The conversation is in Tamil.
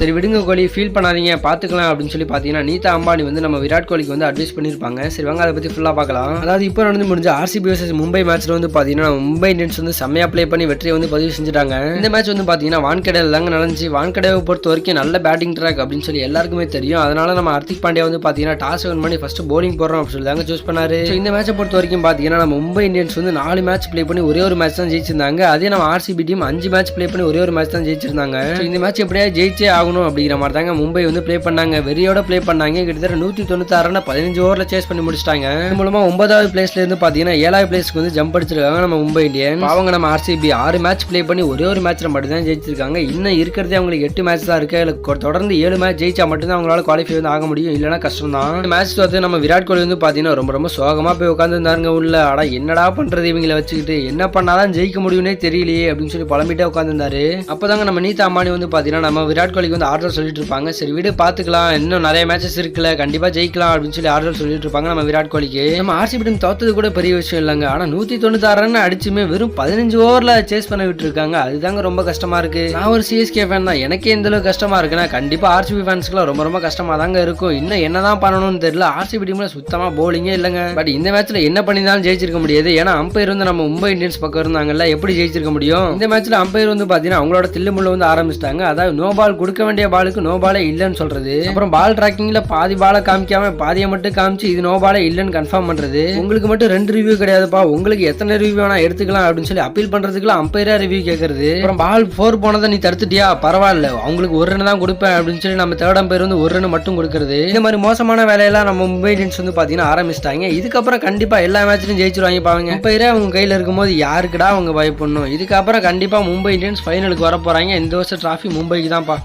சரி விடுங்க கோலி. ஃபீல் பண்ணாதீங்க. பார்த்துக்கலாம் அப்படின்னு சொல்லி பார்த்தீங்கன்னா நீதா அம்பானி வந்து நம்ம விராட் கோலிக்கு வந்து அட்வைஸ் பண்ணியிருப்பாங்க. சரி வாங்க அதை பற்றி ஃபுல்லாக பார்க்கலாம். அதாவது இப்போ நடந்து முடிஞ்ச ஆர்சிபி வர்சஸ் மும்பை மேட்ச்சில் வந்து பார்த்தீங்கன்னா மும்பை இந்தியன்ஸ் வந்து செம்மையாக ப்ளே பண்ணி வெற்றியை வந்து பதிவு செஞ்சுட்டாங்க. இந்த மேட்ச் வந்து பார்த்தீங்கன்னா வான்கடையில் தாங்க நடந்துச்சு. வான்கடையை பொறுத்த வரைக்கும் நல்ல பேட்டிங் ட்ராக் அப்படின்னு சொல்லி எல்லாருக்குமே தெரியும். அதனால நம்ம ஹர்திக் பாண்டியா வந்து பார்த்தீங்கன்னா டாஸ் வின் பண்ணி ஃபர்ஸ்ட் போலிங் போடுறோம் அப்படின்னு சொல்லி தாங்க சூஸ் பண்ணாரு இந்த மேட்ச்சை பொறுத்த வரைக்கும் பார்த்தீங்கன்னா நம்ம மும்பை இந்தியன்ஸ் வந்து நாலு மேட்ச் ப்ளே பண்ணி ஒரே ஒரு மேட்ச் தான் ஜெயிச்சிருந்தாங்க. அதே நம்ம ஆர்சிபி டீம் அஞ்சு மேட்ச் ப்ளே பண்ணி ஒரே ஒரு மேட்ச் தான் ஜெயிச்சிருந்தாங்க. இந்த மேட்ச் எப்படியா ஜெயிச்சே ஆகணும் அப்படிங்கிற மாதிரி தாங்க மும்பை வந்து ப்ளே பண்ணாங்க. வெறியோட ப்ளே பண்ணாங்க. கிட்டத்தட்ட நூற்றி தொண்ணூத்தாறு பதினஞ்சு ஓவரில் சேஸ் பண்ணி முடிச்சிட்டாங்க. இது மூலமா ஒன்பதாவது பிளேஸ்ல இருந்து பார்த்தீங்கன்னா ஏழாவது பிளேஸ்க்கு வந்து ஜம்ப் அடிச்சிருக்காங்க நம்ம மும்பை இந்தியன் அவங்க நம்ம ஆர்சிபி ஆறு மேட்ச் ப்ளே பண்ணி ஒரே ஒரு மேட்ச்ல மட்டும் தான் ஜெயிச்சிருக்காங்க. இன்னும் இருக்கிறதே அவங்களுக்கு எட்டு மேட்ச் தான் இருக்கு. இல்லை தொடர்ந்து ஏழு மேட்ச் ஜெயிச்சா மட்டும்தான் அவங்களால குவாலிஃபை வந்து ஆக முடியும். இல்லைன்னா கஷ்டம் தான் மேட்ச் தோத்து நம்ம விராட் கோலி வந்து பார்த்தீங்கன்னா ரொம்ப ரொம்ப சோகமா போய் உட்காந்துருந்தாருங்க உள்ள ஆனா என்னடா பண்றது இவங்களை வச்சுக்கிட்டு? என்ன பண்ணாதான் ஜெயிக்க முடியும்னே தெரியலையே அப்படின்னு சொல்லி புலம்பிட்டே உட்காந்துருந்தாரு அப்பதாங்க நம்ம நீதா அம்பானி வந்து பார்த்தீங்கன்னா நம்ம விராட் கோலிக்கு வந்து ஆர்டர் சொல்லிட்டு இருப்பாங்க. சரி விடு பார்த்துக்கலாம் இன்னும் நிறைய மேட்சஸ் இருக்குல்ல. கண்டிப்பா ஜெயிக்கலாம் அப்படின்னு சொல்லி ஆர்டர் சொல்லிட்டு இருப்பாங்க நம்ம விராட் கோலிக்கு. நம்ம ஆர்சிபி டீம் தோத்தது கூட பெரிய விஷயம் இல்லைங்க. ஆனா நூத்தி தொண்ணூத்தாறு ரன் அடிச்சுமே வெறும் பதினஞ்சு ஓவர்ல சேஸ் பண்ண விட்டு இருக்காங்க அதுதாங்க ரொம்ப கஷ்டமா இருக்கு. நான் ஒரு சிஎஸ்கே ஃபேன் தான். எனக்கே இந்த அளவுக்கு கஷ்டமா இருக்குன்னா கண்டிப்பா ஆர்சிபி ஃபேன்ஸ்க்குலாம் ரொம்ப ரொம்ப கஷ்டமா தாங்க இருக்கும். இன்னும் என்னதான் பண்ணணும்னு தெரியல. ஆர்சிபி டீம்ல சுத்தமா போலிங்கே இல்லைங்க. பட் இந்த மேட்ச்ல என்ன பண்ணியிருந்தாலும் ஜெயிச்சிருக்க முடியாது. ஏன்னா அம்பையர் வந்து நம்ம மும்பை இந்தியன்ஸ் பக்கம் இருந்தாங்கல்ல எப்படி ஜெயிச்சிருக்க முடியும்? இந்த மேட்ச்ல அம்பையர் வந்து பாத்தீங்கன்னா அவங்களோட தில்லுமுள்ள வந்து ஆரம்பிச்சிட்டாங்க. அதாவது நோ பால் கொடுக்க வேண்டிய பாலுக்கு நோ பாலே இல்லைன்னு சொல்றது. அப்புறம் பால் டிராக்கிங்ல பாதி பாலை காமிக்காம பாதியை மட்டும் காமிச்சு இது நோ பாலே இல்லைன்னு கன்ஃபார்ம் பண்றது. உங்களுக்கு மட்டும் ரெண்டு ரிவ்யூ கிடையாதுப்பா. உங்களுக்கு எத்தனை ரிவ்யூ வேணா எடுத்துக்கலாம் அப்படின்னு சொல்லி அப்பீல் பண்றதுக்குலாம் அம்பையரா ரிவ்யூ கேட்கறது அப்புறம் பால் ஃபோர் போனதை நீ தடுத்துட்டியா? பரவாயில்ல. அவங்களுக்கு ஒரு ரன் தான் கொடுப்பேன் அப்படின்னு சொல்லி நம்ம தேர்ட் அம்பையர் வந்து ஒரு ரன் மட்டும் கொடுக்கறது. இந்த மாதிரி மோசமான வேலையெல்லாம் நம்ம மும்பை இந்தியன்ஸ் வந்து பாத்தீங்கன்னா ஆரம்பிச்சிட்டாங்க. இதுக்கப்புறம் கண்டிப்பா எல்லா மேட்ச்லையும் ஜெயிச்சிருவாங்க பாவங்க. அம்பையரே அவங்க கையில இருக்கும்போது யாருக்குடா அவங்க பயப்படணும் இதுக்கப்புறம் கண்டிப்பா மும்பை இந்தியன்ஸ் ஃபைனலுக்கு வர போறாங்க இந்த வருஷம் டிராஃபி மும்பைக்கு தான்ப்பா.